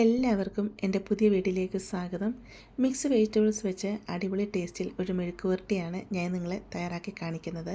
എല്ലാവർക്കും എന്റെ പുതിയ വീട്ടിലേക്ക് സ്വാഗതം. മിക്സ് വെജിറ്റബിൾസ് വെച്ച് അടിപൊളി ടേസ്റ്റിൽ ഒരു മെഴുക്കുവരട്ടിയാണ് ഞാൻ നിങ്ങളെ തയ്യാറാക്കി കാണിക്കുന്നത്.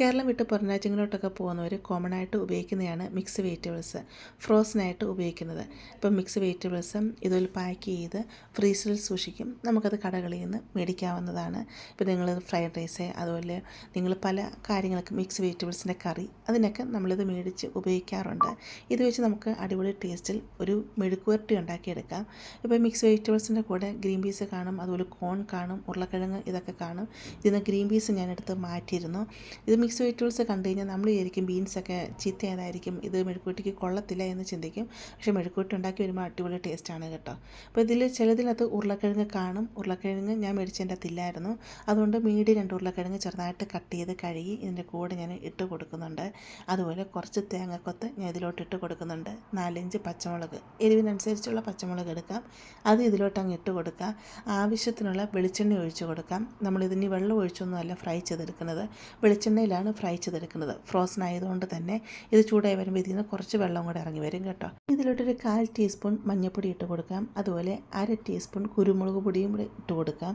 കേരളം വിട്ട് പുറം രാജ്യങ്ങളിലോട്ടൊക്കെ പോകുന്നവർ കോമൺ ആയിട്ട് ഉപയോഗിക്കുന്നതാണ് മിക്സ് വെജിറ്റബിൾസ് ഫ്രോസനായിട്ട് ഉപയോഗിക്കുന്നത്. ഇപ്പം മിക്സ് വെജിറ്റബിൾസും ഇതുപോലെ പാക്ക് ചെയ്ത് ഫ്രീസറിൽ സൂക്ഷിക്കും. നമുക്കത് കടകളിൽ നിന്ന് മേടിക്കാവുന്നതാണ്. ഇപ്പോൾ നിങ്ങൾ ഫ്രൈഡ് റൈസ് അതുപോലെ നിങ്ങൾ പല കാര്യങ്ങൾക്ക് മിക്സ് വെജിറ്റബിൾസിന്റെ കറി അതിനൊക്കെ നമ്മളിത് മേടിച്ച് ഉപയോഗിക്കാറുണ്ട്. ഇത് വെച്ച് നമുക്ക് അടിപൊളി ടേസ്റ്റിൽ ഒരു മെഴുക്കുവരട്ടി റൊട്ടി ഉണ്ടാക്കിയെടുക്കാം. ഇപ്പോൾ മിക്സ് വെജിറ്റബിൾസിന്റെ കൂടെ ഗ്രീൻ പീസ് കാണും അതുപോലെ കോൺ കാണും ഉരുളക്കിഴങ്ങ് ഇതൊക്കെ കാണും. ഇതിന് ഗ്രീൻ പീസ് ഞാൻ എടുത്ത് മാറ്റിയിരുന്നു. ഇത് മിക്സ് വെജിറ്റബിൾസ് കണ്ടു കഴിഞ്ഞാൽ നമ്മൾ വിചാരിക്കും ബീൻസൊക്കെ ചീത്തയായതായിരിക്കും ഇത് മെഴുക്കൂട്ടിക്ക് കൊള്ളത്തില്ല എന്ന് ചിന്തിക്കും. പക്ഷേ മെഴുക്കൂട്ടി ഉണ്ടാക്കി വരുമ്പോൾ അടിപൊളി ടേസ്റ്റാണ് കേട്ടോ. അപ്പോൾ ഇതിൽ ചിലതിനകത്ത് ഉരുളക്കിഴങ്ങ് കാണും. ഉരുളക്കിഴങ്ങ് ഞാൻ മേടിച്ചതിന്റെ അകത്തില്ലായിരുന്നു. അതുകൊണ്ട് മീഡിയം രണ്ട് ഉരുളക്കിഴങ്ങ് ചെറുതായിട്ട് കട്ട് ചെയ്ത് കഴുകി ഇതിന്റെ കൂടെ ഞാൻ ഇട്ട് കൊടുക്കുന്നുണ്ട്. അതുപോലെ കുറച്ച് തേങ്ങക്കൊത്ത് ഞാൻ ഇതിലോട്ട് ഇട്ട് കൊടുക്കുന്നുണ്ട്. നാലഞ്ച് പച്ചമുളക്. എരിവിനനുസരിച്ച് അനുസരിച്ചുള്ള പച്ചമുളക് എടുക്കാം. അത് ഇതിലോട്ട് അങ്ങ് ഇട്ട് കൊടുക്കാം. ആവശ്യത്തിനുള്ള വെളിച്ചെണ്ണ ഒഴിച്ച് കൊടുക്കാം. നമ്മളിതിന് വെള്ളം ഒഴിച്ചൊന്നുമല്ല ഫ്രൈ ചെയ്തെടുക്കുന്നത്. വെളിച്ചെണ്ണയിലാണ് ഫ്രൈ ചെയ്തെടുക്കുന്നത്. ഫ്രോസൺ ആയതുകൊണ്ട് തന്നെ ഇത് ചൂടായി വരുമ്പോൾ ഇതിൽ നിന്ന് കുറച്ച് വെള്ളം കൂടെ ഇറങ്ങി വരും കേട്ടോ. ഇതിലോട്ടൊരു കാൽ ടീസ്പൂൺ മഞ്ഞൾപ്പൊടി ഇട്ട് കൊടുക്കാം. അതുപോലെ അര ടീസ്പൂൺ കുരുമുളക് പൊടിയും കൂടെ ഇട്ട് കൊടുക്കാം.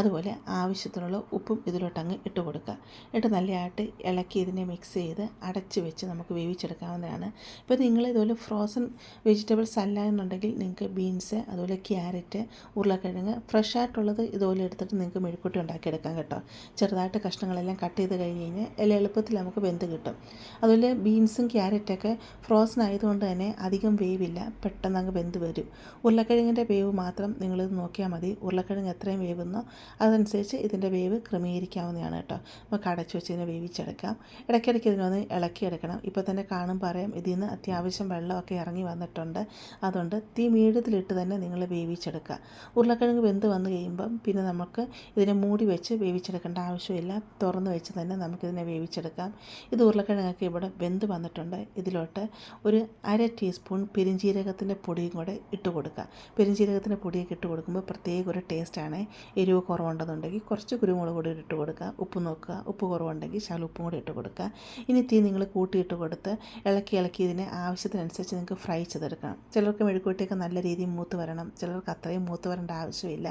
അതുപോലെ ആവശ്യത്തിനുള്ള ഉപ്പും ഇതിലോട്ട് അങ്ങ് ഇട്ട് കൊടുക്കുക എന്നിട്ട് നല്ലതായിട്ട് ഇളക്കി ഇതിനെ മിക്സ് ചെയ്ത് അടച്ച് വെച്ച് നമുക്ക് വേവിച്ചെടുക്കാവുന്നതാണ്. ഇപ്പോൾ നിങ്ങൾ ഇതുപോലെ ഫ്രോസൺ വെജിറ്റബിൾസ് അല്ല എന്നുണ്ടെങ്കിൽ ഉണ്ടെങ്കിൽ നിങ്ങൾക്ക് ബീൻസ് അതുപോലെ ക്യാരറ്റ് ഉരുളക്കിഴങ്ങ് ഫ്രഷ് ആയിട്ടുള്ളത് ഇതുപോലെ എടുത്തിട്ട് നിങ്ങൾക്ക് മെഴുക്കുട്ടി ഉണ്ടാക്കിയെടുക്കാം കേട്ടോ. ചെറുതായിട്ട് കഷ്ണങ്ങളെല്ലാം കട്ട് ചെയ്ത് കഴിഞ്ഞ് കഴിഞ്ഞാൽ എളുപ്പത്തിൽ നമുക്ക് വെന്ത് കിട്ടും. അതുപോലെ ബീൻസും ക്യാരറ്റൊക്കെ ഫ്രോസൺ ആയതുകൊണ്ട് തന്നെ അധികം വേവില്ല പെട്ടെന്ന് അങ്ങ് വെന്ത് വരും. ഉരുളക്കിഴങ്ങിന്റെ വേവ് മാത്രം നിങ്ങളിത് നോക്കിയാൽ മതി. ഉരുളക്കിഴങ്ങ് എത്രയും വേവുന്നോ അതനുസരിച്ച് ഇതിന്റെ വേവ് ക്രമീകരിക്കാവുന്നതാണ് കേട്ടോ. നമുക്ക് അടച്ചു വെച്ച് ഇതിനെ വേവിച്ചെടുക്കാം. ഇടയ്ക്കിടയ്ക്ക് ഇതിനൊന്ന് ഇളക്കിയെടുക്കണം. ഇപ്പോൾ തന്നെ കാണും പറയാം ഇതിൽ നിന്ന് അത്യാവശ്യം വെള്ളമൊക്കെ ഇറങ്ങി വന്നിട്ടുണ്ട്. അതുകൊണ്ട് തീ മീഡിയത്തിലിട്ട് തന്നെ നിങ്ങൾ വേവിച്ചെടുക്കുക. ഉരുളക്കിഴങ്ങ് വെന്ത് വന്നു കഴിയുമ്പം പിന്നെ നമുക്ക് ഇതിനെ മൂടി വെച്ച് വേവിച്ചെടുക്കേണ്ട ആവശ്യമില്ല. തുറന്ന് വെച്ച് തന്നെ നമുക്കിതിനെ വേവിച്ചെടുക്കാം. ഇത് ഉരുളക്കിഴങ്ങൊക്കെ ഇവിടെ വെന്ത് വന്നിട്ടുണ്ട്. ഇതിലോട്ട് ഒരു അര ടീസ്പൂൺ പെരിഞ്ജീരകത്തിന്റെ പൊടിയും കൂടെ ഇട്ട് കൊടുക്കുക. പെരിഞ്ജീരകത്തിന്റെ പൊടിയൊക്കെ ഇട്ട് കൊടുക്കുമ്പോൾ പ്രത്യേക ഒരു ടേസ്റ്റാണ്. എരിവ് കുറവുണ്ടെന്നുണ്ടെങ്കിൽ കുറച്ച് കുരുമുളക് പൊടി ഇട്ട് കൊടുക്കുക. ഉപ്പ് നോക്കുക. ഉപ്പ് കുറവുണ്ടെങ്കിൽ ശാല ഉപ്പും കൂടി ഇട്ട് കൊടുക്കുക. ഇനി തീ നിങ്ങൾ കൂട്ടിയിട്ട് കൊടുത്ത് ഇളക്കി ഇളക്കി ഇതിനെ ആവശ്യത്തിനനുസരിച്ച് നിങ്ങൾക്ക് ഫ്രൈ ചെയ്തെടുക്കണം. ചിലർക്ക് മെഴുക്കുവട്ടി റൊട്ടിയൊക്കെ നല്ല രീതിയിൽ മൂത്ത് വരണം. ചിലർക്ക് അത്രയും മൂത്ത് വരേണ്ട ആവശ്യമില്ല.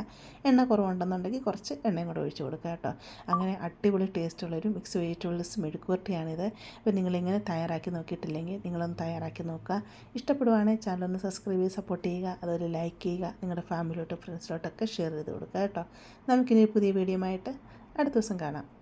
എണ്ണ കുറവുണ്ടെന്നുണ്ടെങ്കിൽ കുറച്ച് എണ്ണയും കൂടെ ഒഴിച്ച് കൊടുക്കുക കേട്ടോ. അങ്ങനെ അടിപൊളി ടേസ്റ്റുള്ളൊരു മിക്സ് വെജിറ്റബിൾസ് മെഴുക്കുവരട്ടിയാണിത് അപ്പോൾ നിങ്ങളിങ്ങനെ തയ്യാറാക്കി നോക്കിയിട്ടില്ലെങ്കിൽ നിങ്ങളൊന്ന് തയ്യാറാക്കി നോക്കുക. ഇഷ്ടപ്പെടുവാണെങ്കിൽ ചാനലൊന്ന് സബ്സ്ക്രൈബ് ചെയ്ത് സപ്പോർട്ട് ചെയ്യുക. അതുപോലെ ലൈക്ക് ചെയ്യുക. നിങ്ങളുടെ ഫാമിലിയോട്ട് ഫ്രണ്ട്സിലോട്ടൊക്കെ ഷെയർ ചെയ്ത് കൊടുക്കുക കേട്ടോ. നമുക്കിനി പുതിയ വീഡിയോ ആയിട്ട് അടുത്ത ദിവസം കാണാം.